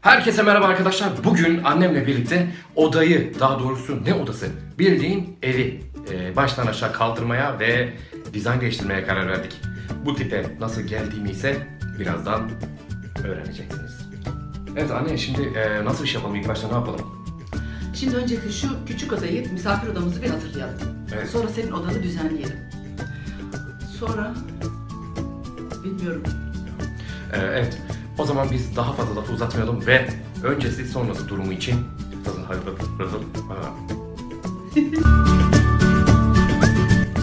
Herkese merhaba arkadaşlar. Bugün annemle birlikte odayı, daha doğrusu ne odası? Bildiğin evi e, baştan aşağı kaldırmaya ve dizayn değiştirmeye karar verdik. Bu tipe nasıl geldiğimi ise birazdan öğreneceksiniz. Evet anne şimdi e, nasıl iş yapalım? İlk başta ne yapalım? Şimdi öncelikle şu küçük odayı, misafir odamızı bir hazırlayalım. Evet. Sonra senin odanı düzenleyelim. Sonra bilmiyorum. E, evet. O zaman biz daha fazla lafı uzatmayalım ve öncesi sonrası durumu için hızlı, hızlı. Aa.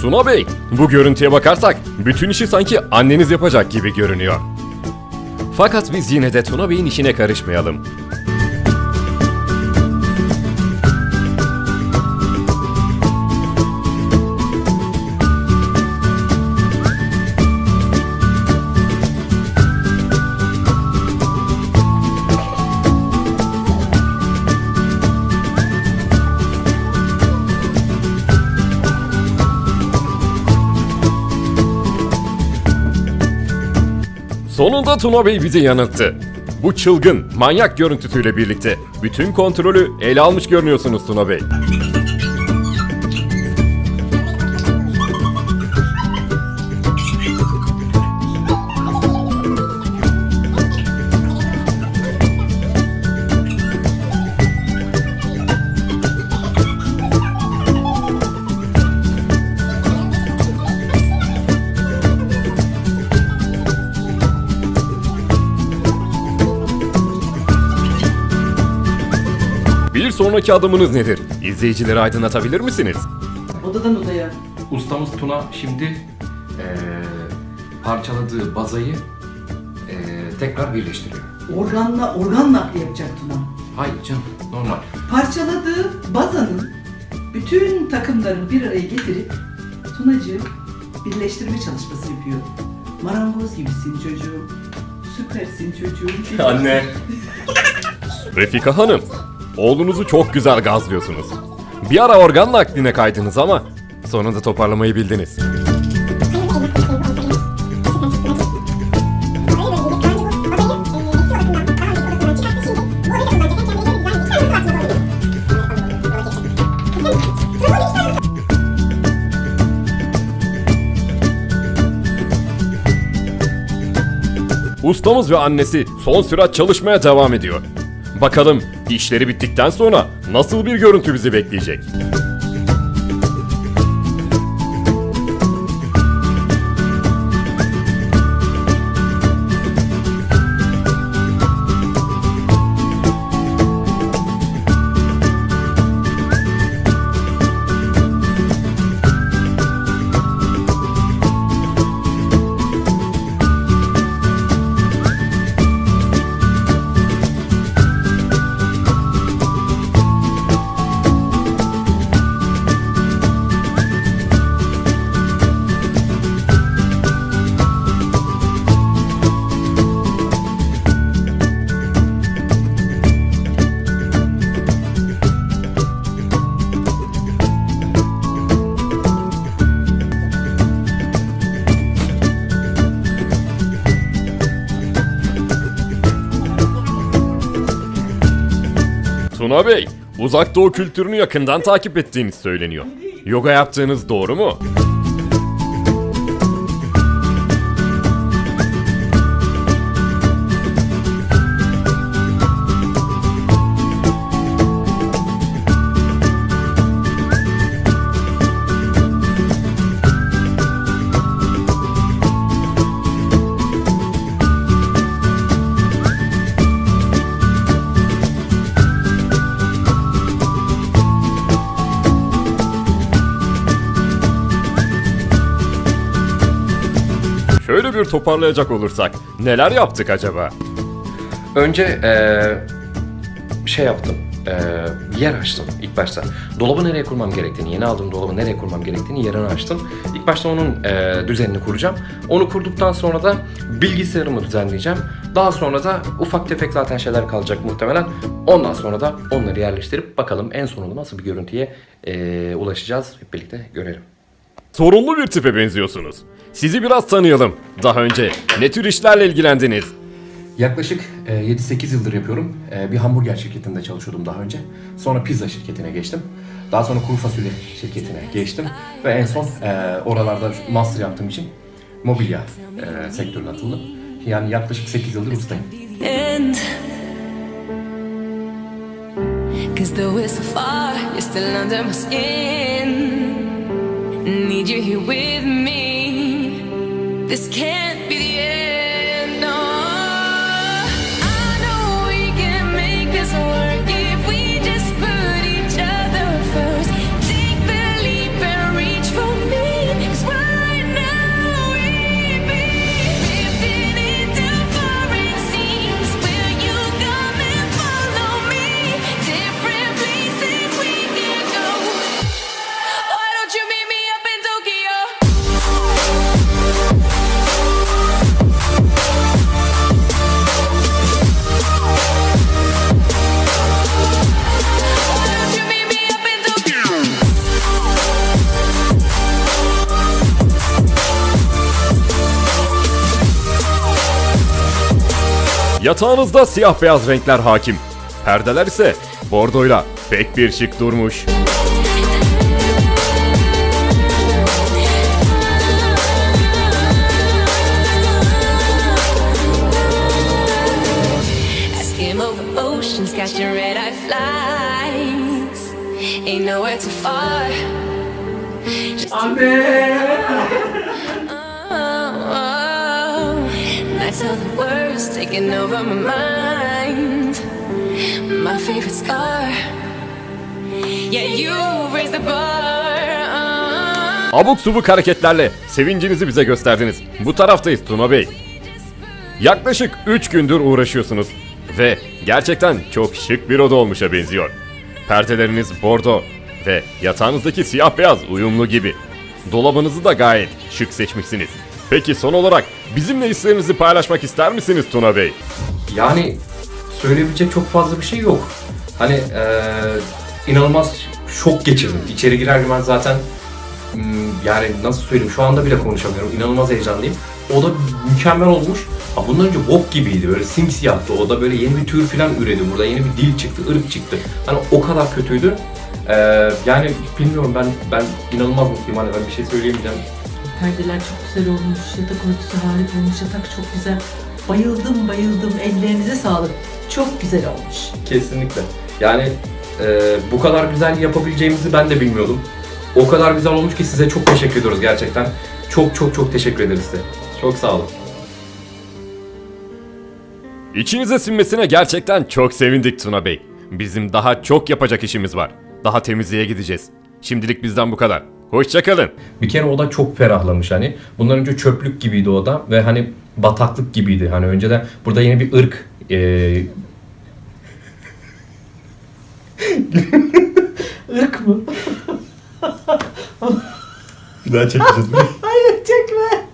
Tuna Bey, bu görüntüye bakarsak bütün işi sanki anneniz yapacak gibi görünüyor. Fakat biz yine de Tuna Bey'in işine karışmayalım. Sonunda Tuna Bey bizi yanılttı. Bu çılgın, manyak görüntüsüyle birlikte bütün kontrolü ele almış görünüyorsunuz Tuna Bey. Sonraki adımınız nedir? İzleyicileri aydınlatabilir misiniz? Odadan odaya. Ustamız Tuna şimdi eee, parçaladığı bazayı eee, tekrar birleştiriyor. Organla, organ nakli yapacak Tuna. Hayır canım normal. Parçaladığı bazanın bütün takımlarını bir araya getirip Tunacığım birleştirme çalışması yapıyor. Marangoz gibisin çocuğum. Süpersin çocuğum. Anne. Refika Hanım, oğlunuzu çok güzel gazlıyorsunuz. Bir ara organ nakline kaydınız ama sonunda toparlamayı bildiniz. Ustamız ve annesi son sürat çalışmaya devam ediyor. Bakalım işleri bittikten sonra nasıl bir görüntü bizi bekleyecek? Tuna Bey, uzak doğu kültürünü yakından takip ettiğiniz söyleniyor. Yoga yaptığınız doğru mu? Bir toparlayacak olursak neler yaptık acaba? Önce eee, şey yaptım. Bir yer açtım ilk başta. Dolabı nereye kurmam gerektiğini, yeni aldığım dolabı nereye kurmam gerektiğini yerini açtım. İlk başta onun eee, düzenini kuracağım. Onu kurduktan sonra da bilgisayarımı düzenleyeceğim. Daha sonra da ufak tefek zaten şeyler kalacak muhtemelen. Ondan sonra da onları yerleştirip bakalım en sonunda nasıl bir görüntüye eee, ulaşacağız. Hep birlikte görelim. Sorunlu bir tipe benziyorsunuz. Sizi biraz tanıyalım. Daha önce ne tür işlerle ilgilendiniz? Yaklaşık e, 7-8 yıldır yapıyorum. E, Bir hamburger şirketinde çalışıyordum daha önce. Sonra pizza şirketine geçtim. Daha sonra kuru fasulye şirketine geçtim. Ve en son e, oralarda master yaptığım için mobilya e, sektörüne atıldım. Yani yaklaşık 8 yıldır ustayım. Cause though we're so far, you're still under my skin. Need you here with me. This can't Yatağınızda siyah beyaz renkler hakim. Perdeler ise bordoyla pek bir şık durmuş. Skim over oceans, catching red eye flights. Ain't nowhere too far. Just oh, oh. Of the worst taking over my mind. My favorite scar. Yeah, you raised the bar. Abuk subuk hareketlerle sevincinizi bize gösterdiniz. Bu taraftayız Tuna Bey. Yaklaşık 3 gündür uğraşıyorsunuz. Ve gerçekten çok şık bir oda olmuşa benziyor. Perdeleriniz bordo ve yatağınızdaki siyah beyaz uyumlu gibi. Dolabınızı da gayet şık seçmişsiniz. Peki son olarak bizimle hislerinizi paylaşmak ister misiniz Tuna Bey? Yani söyleyebilecek çok fazla bir şey yok. Hani eee, inanılmaz şok geçirdim. İçeri girer girmez zaten hmm, yani nasıl söyleyeyim şu anda bile konuşamıyorum. İnanılmaz heyecanlıyım. O da mükemmel olmuş. Ha, bundan önce bok gibiydi böyle simsiyahtı. O da böyle yeni bir tür falan üredi burada. Yeni bir dil çıktı, ırk çıktı. Hani o kadar kötüydü. Eee, yani bilmiyorum ben ben inanılmaz mutluyum. Hani ben bir şey söyleyemeyeceğim. Perdeler çok güzel olmuş. Yatak örtüsü harika olmuş. Yatak çok güzel. Bayıldım bayıldım. Ellerinize sağlık. Çok güzel olmuş. Kesinlikle. Yani e, bu kadar güzel yapabileceğimizi ben de bilmiyordum. O kadar güzel olmuş ki size çok teşekkür ediyoruz gerçekten. Çok çok çok teşekkür ederiz size. Çok sağ olun. İçinize sinmesine gerçekten çok sevindik Tuna Bey. Bizim daha çok yapacak işimiz var. Daha temizliğe gideceğiz. Şimdilik bizden bu kadar. Hoşçakalın. Bir kere oda çok ferahlamış hani. Bundan önce çöplük gibiydi oda ve hani bataklık gibiydi. Hani önceden burada yeni bir ırk e, Irk mı? bir daha çekeceğiz.